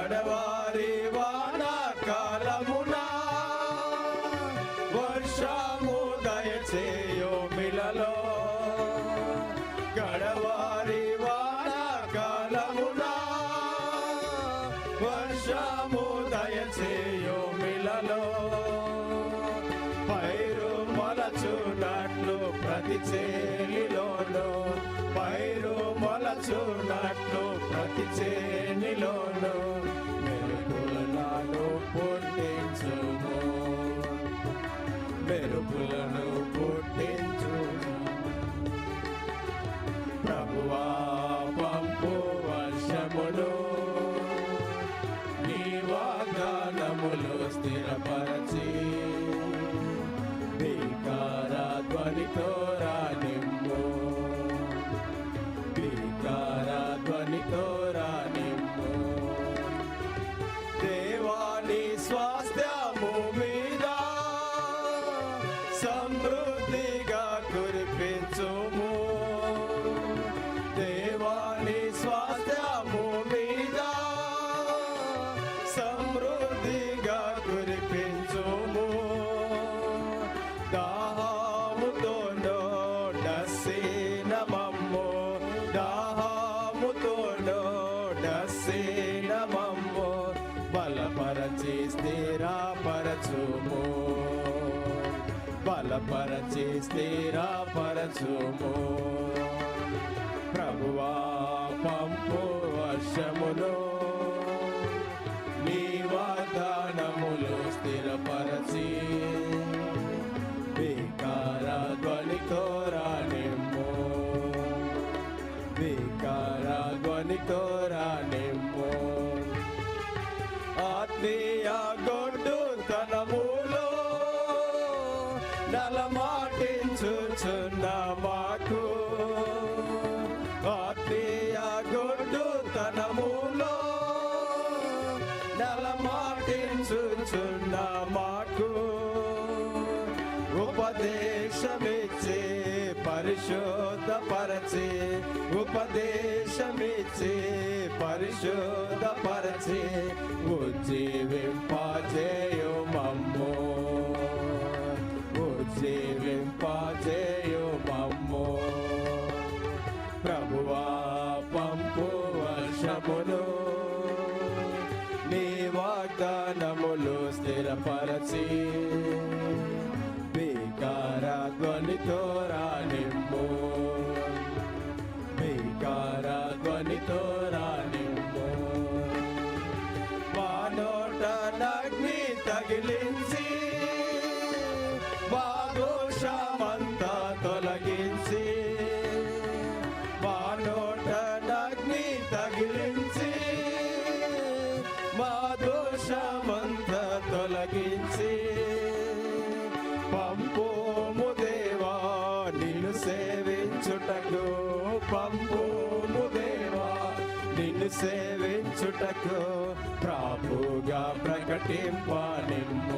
కడవారి వాన కాలమున వర్షము దయచేయో మిలలో. గడవారి వాన కాలమున వర్షము దయచేయో మిలలో. పైరు మొలచున్నట్లు ప్రతి చేనిలోను పైరు మొలచునట్లు ప్రతి చేనిలోనూ. బలపరచి స్థిరపరచుము ప్రభువా పంపు వర్షమును నీ వాగ్దానములు స్థిరపరచి వికార ధ్వనితో రానిమ్ము వికార ధ్వనితో రానిమ్ము ఆత్మీయ నలమాటించుచున్న ఆత్మీయ గొడ్డు తనములో నెల మాటించుచున్న మాకు. ఉపదేశమిచ్చే పరిశోధపరచే ఉపదేశమిచ్చే పరిశోధపరచే ప్రభువా పంపు వర్షమును నీ వాగ్దానములు స్థిరపరచి. బీకార ధ్వనితో రానిమ్ము. బీకార ధ్వనితో రానిమ్ము. మానోట నగ్ని తగిలి సేవించుటకు పంపోము దేవా. నిన్ను సేవించుటకు ప్రాపుగా ప్రకటింప నిమ్మ